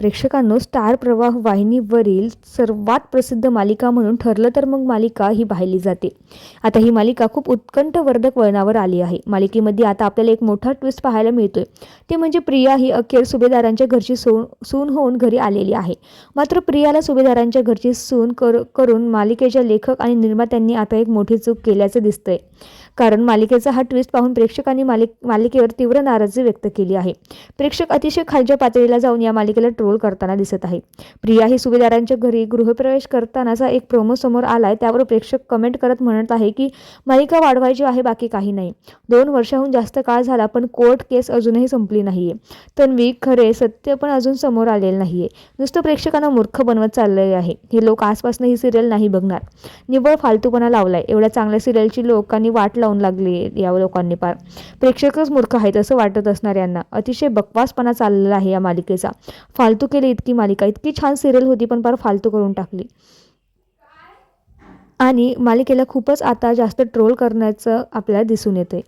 प्रेक्षकांनो star प्रवाह वाहिनीवरील सर्वात प्रसिद्ध मालिका म्हणून ठरलं तर मग मालिका ही पाहिली जाते. आता ही मालिका खूप उत्कंठवर्धक वळणावर आली आहे. मालिकेमध्ये आता आपल्याला एक मोठा ट्विस्ट पाहायला मिळतोय. ते म्हणजे प्रिया ही अखेर सुभेदारांच्या घरची सून सून होऊन घरी आलेली आहे. मात्र प्रियाला सुभेदारांच्या घरची सून कर करून मालिकेच्या लेखक आणि निर्मात्यांनी आता एक मोठी चूक केल्याचं दिसतंय. कारण मालिकेचा हा ट्विस्ट पाहून प्रेक्षकांनी मालिक मालिकेवर तीव्र नाराजी व्यक्त केली आहे. प्रेक्षक अतिशय खालच्या पातळीला जाऊन या मालिकेला ट्रोल करताना दिसत आहे. प्रिया ही सुभेदारांच्या घरी गृहप्रवेश करतानाचा एक प्रोमो समोर आलाय. त्यावर प्रेक्षक कमेंट करत म्हणत आहे की मालिका वाढवायची आहे बाकी काही नाही. दोन वर्षाहून जास्त काळ झाला पण कोर्ट केस अजूनही संपली नाहीये. तन्वी खरे सत्य पण अजून समोर आलेलं नाहीये. नुसतं प्रेक्षकांना मूर्ख बनवत चाललेले आहे. हे लोक आसपासनं ही सिरियल नाही बघणार. निव्वळ फालतूपणा लावलाय. एवढ्या चांगल्या सिरियलची लोकांनी वाट लावून लागली या लोकांनी पार प्रेक्षकच मूर्ख आहेत असं वाटत असणाऱ्यांना अतिशय बकवासपणा चाललेला आहे या मालिकेचा. फालतू केली इतकी मालिका. इतकी छान सिरियल होती पण फार फालतू करून टाकली. आणि मालिकेला खूपच आता जास्त ट्रोल करण्याचं आपल्याला दिसून येते